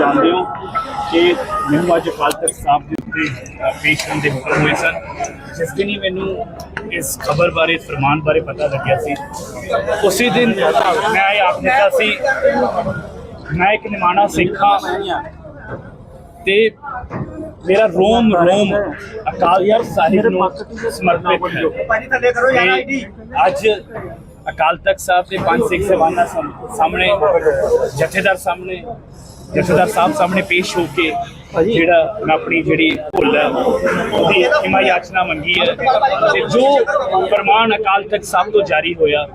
ਜਾਣਦੇ ਹੋ ਕਿ ਮੈਨੂੰ ਅੱਜ ਅਕਾਲ ਤਖਤ ਸਾਹਿਬ ਦੇ ਉੱਤੇ ਪੇਸ਼ ਕਰਨ ਦੇ ਹੁਕਮ ਹੋਏ ਸਨ, ਜਿਸ ਦਿਨ ਹੀ ਮੈਨੂੰ ਇਸ ਖਬਰ ਬਾਰੇ, ਫਰਮਾਨ ਬਾਰੇ ਪਤਾ ਲੱਗਿਆ ਸੀ। ਉਸੇ ਦਿਨ ਮੈਂ ਇਹ ਆਖ ਦਿੱਤਾ ਸੀ, ਮੈਂ ਇੱਕ ਨਿਮਾਣਾ ਸਿੱਖ ਤੇ ਮੇਰਾ ਰੋਮ ਰੋਮ, ਅਕਾਲ ਤਖਤ ਸਾਹਿਬ ਨੂੰ ਸਮਰਪਿਤ ਹੈ। ਤੇ ਅੱਜ ਅਕਾਲ ਤਖਤ ਸਾਹਿਬ ਦੇ ਪੰਜ ਸਿੱਖ ਸਵਾਨਾ ਸਾਹਮਣੇ, ਜਥੇਦਾਰ ਸਾਹਮਣੇ ਜਥੇਦਾਰ ਸਾਹਿਬ ਸਾਹਮਣੇ ਪੇਸ਼ ਹੋ ਕੇ ਜਿਹੜਾ ਆਪਣੀ ਜਿਹੜੀ ਭੁੱਲ ਹੈ ਉਹਦੀ ਖਿਮਾ ਯਾਚਨਾ ਮੰਗੀ ਹੈ। ਤੇ ਜੋ ਫਰਮਾਨ ਅਕਾਲ ਤਖਤ ਸਾਹਿਬ ਤੋਂ ਜਾਰੀ ਹੋਇਆ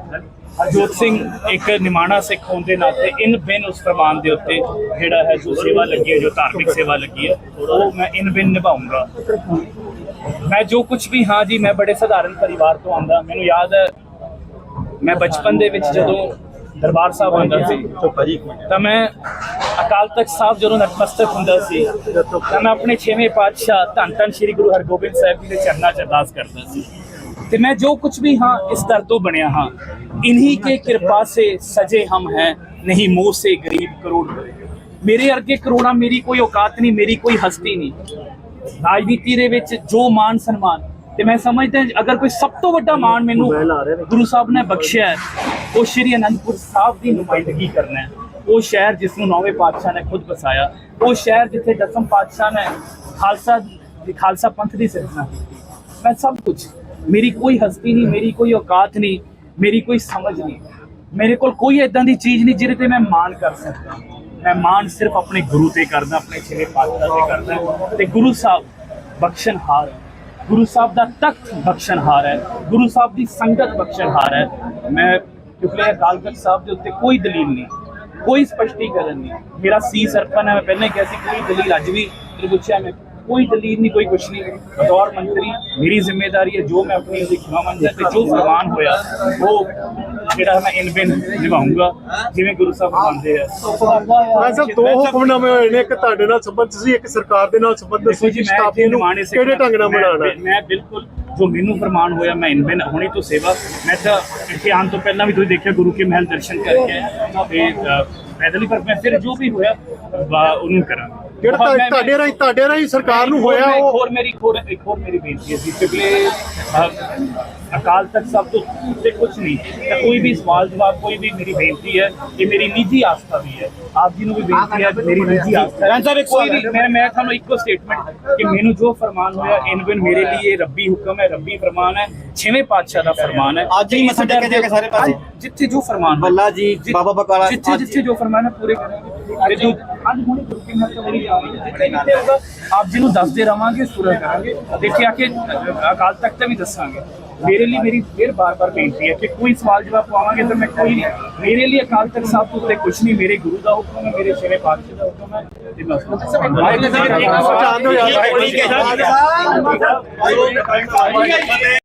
ਹਰਜੋਤ ਸਿੰਘ ਇੱਕ ਨਿਮਾਣਾ ਸਿੱਖ ਹੋਣ ਦੇ ਨਾਤੇ ਇਨ ਬਿਨ ਉਸ ਫਰਮਾਨ ਦੇ ਉੱਤੇ ਜਿਹੜਾ ਹੈ ਜੋ ਸੇਵਾ ਲੱਗੀ ਹੈ ਜੋ ਧਾਰਮਿਕ ਸੇਵਾ ਲੱਗੀ ਹੈ ਉਹ ਮੈਂ ਇਨ ਬਿਨ ਨਿਭਾਉਂਗਾ। ਮੈਂ ਜੋ ਕੁਝ ਵੀ ਹਾਂ ਜੀ ਮੈਂ ਬੜੇ ਸਧਾਰਨ ਪਰਿਵਾਰ ਤੋਂ ਆਂਦਾ ਮੈਨੂੰ ਯਾਦ ਹੈ ਮੈਂ ਬਚਪਨ ਦੇ ਵਿੱਚ ਜਦੋਂ ਦਰਬਾਰ ਸਾਹਿਬ ਆਉਂਦਾ ਸੀ ਤਾਂ ਮੈਂ ਅਕਾਲ ਤਖਤ ਸਾਹਿਬ ਜਦੋਂ ਨਤਮਸਤਕ ਹੁੰਦਾ ਸੀ ਤਾਂ ਮੈਂ ਆਪਣੇ ਛੇਵੇਂ ਪਾਤਸ਼ਾਹ ਧੰਨ ਧੰਨ ਸ੍ਰੀ ਗੁਰੂ ਹਰਗੋਬਿੰਦ ਸਾਹਿਬ ਜੀ ਦੇ ਚਰਨਾਂ 'ਚ ਅਰਦਾਸ ਕਰਦਾ ਸੀ। ਤੇ ਮੈਂ ਜੋ ਕੁਝ ਵੀ ਹਾਂ ਇਸ ਦਰ ਤੋਂ ਬਣਿਆ ਹਾਂ। ਇਨਹੀ ਕੇ ਕਿਰਪਾ ਸੇ ਸਜੇ ਹਮ ਹੈ ਨਹੀਂ ਮੋਹ ਸੇ ਗਰੀਬ ਕਰੋੜ ਮੇਰੇ ਅਰਗੇ ਕਰੋੜਾਂ ਮੇਰੀ ਕੋਈ ਔਕਾਤ ਨਹੀਂ ਮੇਰੀ ਕੋਈ ਹਸਤੀ ਨਹੀਂ। ਰਾਜਨੀਤੀ ਦੇ ਵਿੱਚ ਜੋ ਮਾਨ ਸਨਮਾਨ ਤੇ ਮੈਂ ਸਮਝਦਾ ਅਗਰ ਕੋਈ ਸਭ ਤੋਂ ਵੱਡਾ ਮਾਣ ਮੈਨੂੰ ਗੁਰੂ ਸਾਹਿਬ ਨੇ ਬਖਸ਼ਿਆ ਉਹ ਸ਼੍ਰੀ ਅਨੰਦਪੁਰ ਸਾਹਿਬ ਦੀ ਨੁਮਾਇੰਦਗੀ ਕਰਨਾ ਹੈ। ਉਹ ਸ਼ਹਿਰ ਜਿਸ ਨੂੰ ਨੌਵੇਂ ਪਾਤਸ਼ਾਹ ਨੇ ਖੁਦ ਵਸਾਇਆ, ਉਹ ਸ਼ਹਿਰ ਜਿੱਥੇ ਦਸਮ ਪਾਤਸ਼ਾਹ ਨੇ ਖਾਲਸਾ ਖਾਲਸਾ ਪੰਥ ਦੀ ਸਿਰਜਣਾ ਕੀਤੀ। ਮੈਂ ਸਭ ਕੁਝ ਮੇਰੀ ਕੋਈ ਹਸਤੀ ਨਹੀਂ, ਮੇਰੀ ਕੋਈ ਔਕਾਤ ਨਹੀਂ, ਮੇਰੀ ਕੋਈ ਸਮਝ ਨਹੀਂ। ਮੇਰੇ ਕੋਲ ਕੋਈ ਇਦਾਂ ਦੀ ਚੀਜ਼ ਨਹੀਂ ਜਿਹਦੇ ਤੇ ਮੈਂ ਮਾਣ ਕਰ ਸਕਦਾ। ਮੈਂ ਮਾਣ ਸਿਰਫ ਆਪਣੇ ਗੁਰੂ ਤੇ ਕਰਦਾ, ਆਪਣੇ ਛੇਵੇਂ ਪਾਤਸ਼ਾਹ ਤੇ ਕਰਦਾ। ਤੇ ਗੁਰੂ ਸਾਹਿਬ ਬਖਸ਼ਣਹਾਰ ਗੁਰੂ ਸਾਹਿਬ ਦਾ ਤਖਤ ਬਖਸ਼ਣਹਾਰ ਹੈ। ਗੁਰੂ ਸਾਹਿਬ ਦੀ ਸੰਗਤ ਬਖਸ਼ਣਹਾਰ ਹੈ। ਮੈਂ ਕਿਉਂਕਿ ਅਕਾਲ ਤਖਤ ਸਾਹਿਬ ਦੇ ਉੱਤੇ ਕੋਈ ਦਲੀਲ ਨਹੀਂ। ਕੋਈ ਸਪਸ਼ਟੀਕਰਨ ਨਹੀਂ। ਮੇਰਾ ਸੀ ਸਰਪਨ ਹੈ ਮੈਂ ਪਹਿਲਾਂ ਹੀ ਕਿਹਾ ਸੀ ਕੋਈ ਦਲੀਲ ਅੱਜ ਵੀ ਤੇ ਪੁੱਛਿਆ ਮੈਂ। ਕੋਈ ਦਲੀਲ ਨਹੀਂ ਕੋਈ ਕੁਛ ਨਹੀਂ। ਬਤੌਰ ਮੰਤਰੀ ਮੇਰੀ ਜ਼ਿੰਮੇਵਾਰੀ ਹੈ ਜੋ ਮੈਂ ਆਪਣੀ ਖਿਮਾ ਮੰਨਦਾ ਤੇ ਜੋ ਫਰਮਾਨ ਹੋਇਆ ਉਹ ਜਿਹੜਾ ਮੈਂ ਇਨ ਬਿਨ ਨਿਭਾਉਂਗਾ ਜਿਵੇਂ ਗੁਰੂ ਸਾਹਿਬ ਮੰਨਦੇ ਆ। ਮੈਂ ਸਭ ਦੋ ਹੁਕਮਨਾਮੇ ਹੋਏ ਨੇ ਇੱਕ ਤੁਹਾਡੇ ਨਾਲ ਸੰਬੰਧ ਸੀ ਇੱਕ ਸਰਕਾਰ ਦੇ ਨਾਲ ਸੰਬੰਧ ਸੀ ਜੀ ਮੈਂ ਕਿਹੜੇ ਢੰਗ ਨਾਲ ਹੈ? ਮੈਂ ਬਿਲਕੁਲ ਜੋ ਮੈਨੂੰ ਫਰਮਾਨ ਹੋਇਆ, ਮੈਂ ਇਨ ਹੁਣੇ ਤੋਂ ਸੇਵਾ। ਮੈਂ ਤਾਂ ਇੱਥੇ ਆਉਣ ਤੋਂ ਪਹਿਲਾਂ ਵੀ ਤੁਸੀਂ ਦੇਖਿਆ, ਗੁਰੂ ਕੇ ਮਹਿਲ ਦਰਸ਼ਨ ਕਰਕੇ ਤੇ ਪੈਦਲ ਹੀ ਪਰ ਮੈਂ ਫਿਰ ਜੋ ਵੀ ਹੋਇਆ ਵਾ- ਉਹਨੂੰ ਕਰਾਂਗਾ। ਜਿਹੜਾ ਤੁਹਾ- ਤੁਹਾਡੇ ਰਾਹੀਂ ਤੁਹਾਡੇ ਰਾਹੀਂ ਸਰਕਾਰ ਨੂੰ ਹੋਇਆ ਉਹ ਹੋਰ ਮੇਰੀ ਹੋਰ ਇੱਕ ਹੋਰ ਮੇਰੀ ਬੇਨਤੀ ਹੈ ਜੀ। ਅ, ਅਕਾਲ ਤਖਤ ਸਭ ਤੋਂ ਉੱਤੇ ਕੁਝ ਨਹੀਂ। ਤਾਂ ਕੋਈ ਵੀ ਸਵਾਲ ਜਵਾਬ ਕੋਈ ਵੀ ਮੇਰੀ ਬੇਨਤੀ ਹੈ ਇਹ ਮੇਰੀ ਨਿੱਜੀ ਆਸਥਾ ਵੀ ਹੈ। ਆਪ ਜੀ ਨੂੰ ਵੀ ਬੇਨਤੀ ਹੈ ਮੇਰੀ ਨਿੱਜੀ ਆਸਥਾ ਹੈ। ਕੋਈ ਵੀ ਮੈਂ ਮੈਂ ਤੁਹਾਨੂੰ ਇੱਕੋ ਸਟੇਟਮੈਂਟ ਕਿ ਮੈਨੂੰ ਜੋ ਫਰਮਾਨ ਹੋਇਆ ਇਨ ਬਿਨ ਮੇਰੇ ਲਈ ਇਹ ਰੱਬੀ ਹੁਕਮ ਹੈ ਰੱਬੀ ਫਰਮਾਨ ਹੈ ਛੇਵੇਂ ਪਾਤਸ਼ਾਹ ਦਾ ਫਰਮਾਨ ਹੈ। ਅੱਜ ਹੀ ਮੱਥਾ ਟੇਕ ਕੇ ਸਾਰੇ ਪਾਸੇ? ਜਿੱਥੇ ਜੋ ਫਰਮਾਨ। ਬੱਲਾ ਜੀ, ਬਾਬਾ ਬਕਾਲਾ, ਜਿੱਥੇ ਜਿੱਥੇ ਜੋ ਫਰਮਾਨ ਹੈ ਪੂਰੇ ਕਰਾਂਗੇ। ਜੋ ਅੱਜ ਹੁਣੇ ਗੁਰੂ ਕੀ ਮੱਤ ਹੋਣੀ ਜਾਵਾਂਗੇ ਜਿੱਥੇ ਜਿੱਥੇ ਹੋਗਾ ਆਪ ਜੀ ਨੂੰ ਦੱਸਦੇ ਰਵਾਂਗੇ ਸੁਰਾ ਕਰਾਂਗੇ। ਦੇਖੇ ਆ ਕੇ ਅਕਾਲ ਤਖਤ ਤੇ ਵੀ ਦੱਸਾਂਗੇ। ਮੇਰੇ ਲਈ ਮੇਰੀ ਫਿਰ ਬਾਰ-ਬਾਰ ਬੇਨਤੀ ਹੈ ਕਿ ਕੋਈ ਸਵਾਲ ਜਵਾਬ ਪਾਵਾਂਗੇ ਤਾਂ ਮੈਂ ਕੋਈ ਨਹੀਂ। ਮੇਰੇ ਲਈ ਅਕਾਲ ਤਖਤ ਸਾਹਿਬ ਤੋਂ ਉੱਤੇ ਕੁਝ ਨਹੀਂ ਮੇਰੇ ਗੁਰੂ ਦਾ ਹੁਕਮ ਹੈ ਮੇਰੇ ਛੇਵੇਂ ਪਾਤਸ਼ਾਹ ਦਾ ਹੁਕਮ ਹੈ ਤੇ ਯਾਰ। ਠੀਕ ਹੈ